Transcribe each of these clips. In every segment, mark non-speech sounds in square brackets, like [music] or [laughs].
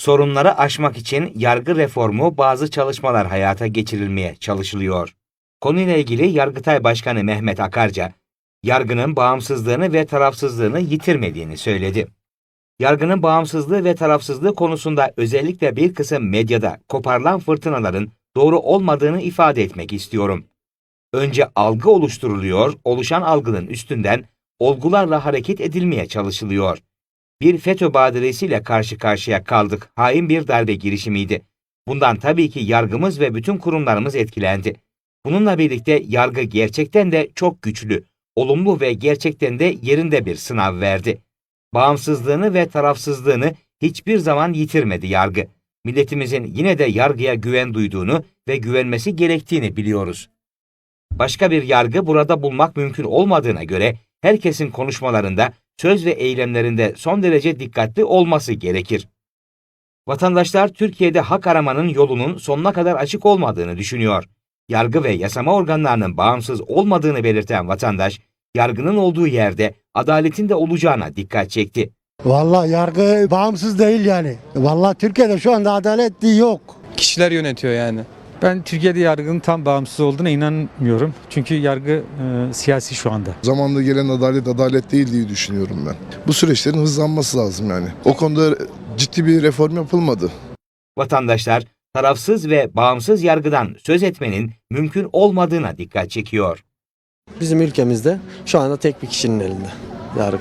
Sorunları aşmak için yargı reformu bazı çalışmalar hayata geçirilmeye çalışılıyor. Konuyla ilgili Yargıtay Başkanı Mehmet Akarca, yargının bağımsızlığını ve tarafsızlığını yitirmediğini söyledi. Yargının bağımsızlığı ve tarafsızlığı konusunda özellikle bir kısım medyada koparılan fırtınaların doğru olmadığını ifade etmek istiyorum. Önce algı oluşturuluyor, oluşan algının üstünden olgularla hareket edilmeye çalışılıyor. Bir FETÖ badiresiyle karşı karşıya kaldık. Hain bir darbe girişimiydi. Bundan tabii ki yargımız ve bütün kurumlarımız etkilendi. Bununla birlikte yargı gerçekten de çok güçlü, olumlu ve gerçekten de yerinde bir sınav verdi. Bağımsızlığını ve tarafsızlığını hiçbir zaman yitirmedi yargı. Milletimizin yine de yargıya güven duyduğunu ve güvenmesi gerektiğini biliyoruz. Başka bir yargı burada bulmak mümkün olmadığına göre herkesin konuşmalarında, söz ve eylemlerinde son derece dikkatli olması gerekir. Vatandaşlar Türkiye'de hak aramanın yolunun sonuna kadar açık olmadığını düşünüyor. Yargı ve yasama organlarının bağımsız olmadığını belirten vatandaş, yargının olduğu yerde adaletin de olacağına dikkat çekti. Vallahi yargı bağımsız değil yani. Vallahi Türkiye'de şu anda adalet yok. Kişiler yönetiyor yani. Ben Türkiye'de yargının tam bağımsız olduğuna inanmıyorum. Çünkü yargı e, siyasi şu anda. Zamanında gelen adalet adalet değil diye düşünüyorum ben. Bu süreçlerin hızlanması lazım yani. O konuda ciddi bir reform yapılmadı. Vatandaşlar tarafsız ve bağımsız yargıdan söz etmenin mümkün olmadığına dikkat çekiyor. Bizim ülkemizde şu anda tek bir kişinin elinde yargı.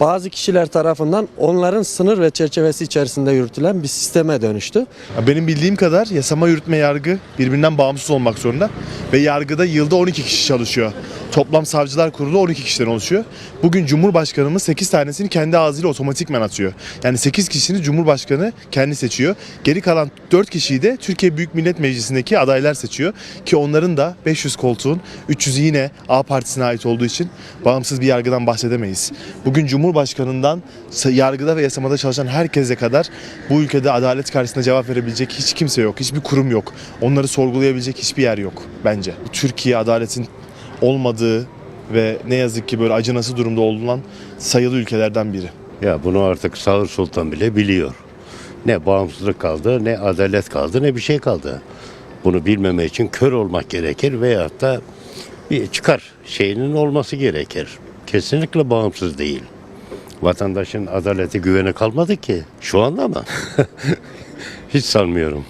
Bazı kişiler tarafından onların sınır ve çerçevesi içerisinde yürütülen bir sisteme dönüştü. Benim bildiğim kadar yasama yürütme yargı birbirinden bağımsız olmak zorunda ve yargıda yılda 12 kişi çalışıyor. Toplam savcılar kurulu 12 kişiden oluşuyor. Bugün Cumhurbaşkanımız 8 tanesini kendi ağzıyla otomatikmen atıyor. Yani 8 kişisini Cumhurbaşkanı kendi seçiyor. Geri kalan 4 kişiyi de Türkiye Büyük Millet Meclisi'ndeki adaylar seçiyor. Ki onların da 500 koltuğun 300'ü yine A partisine ait olduğu için bağımsız bir yargıdan bahsedemeyiz. Bugün Cumhurbaşkanından yargıda ve yasamada çalışan herkese kadar bu ülkede adalet karşısında cevap verebilecek hiç kimse yok. Hiçbir kurum yok. Onları sorgulayabilecek hiçbir yer yok bence. Türkiye adaletin olmadığı ve ne yazık ki böyle acınası durumda olunan sayılı ülkelerden biri. Ya bunu artık Sağır Sultan bile biliyor. Ne bağımsızlık kaldı, ne adalet kaldı, ne bir şey kaldı. Bunu bilmeme için kör olmak gerekir veyahut da bir çıkar şeyinin olması gerekir. Kesinlikle bağımsız değil. Vatandaşın adaleti güvene kalmadı ki. Şu anda mı? [laughs] Hiç sanmıyorum.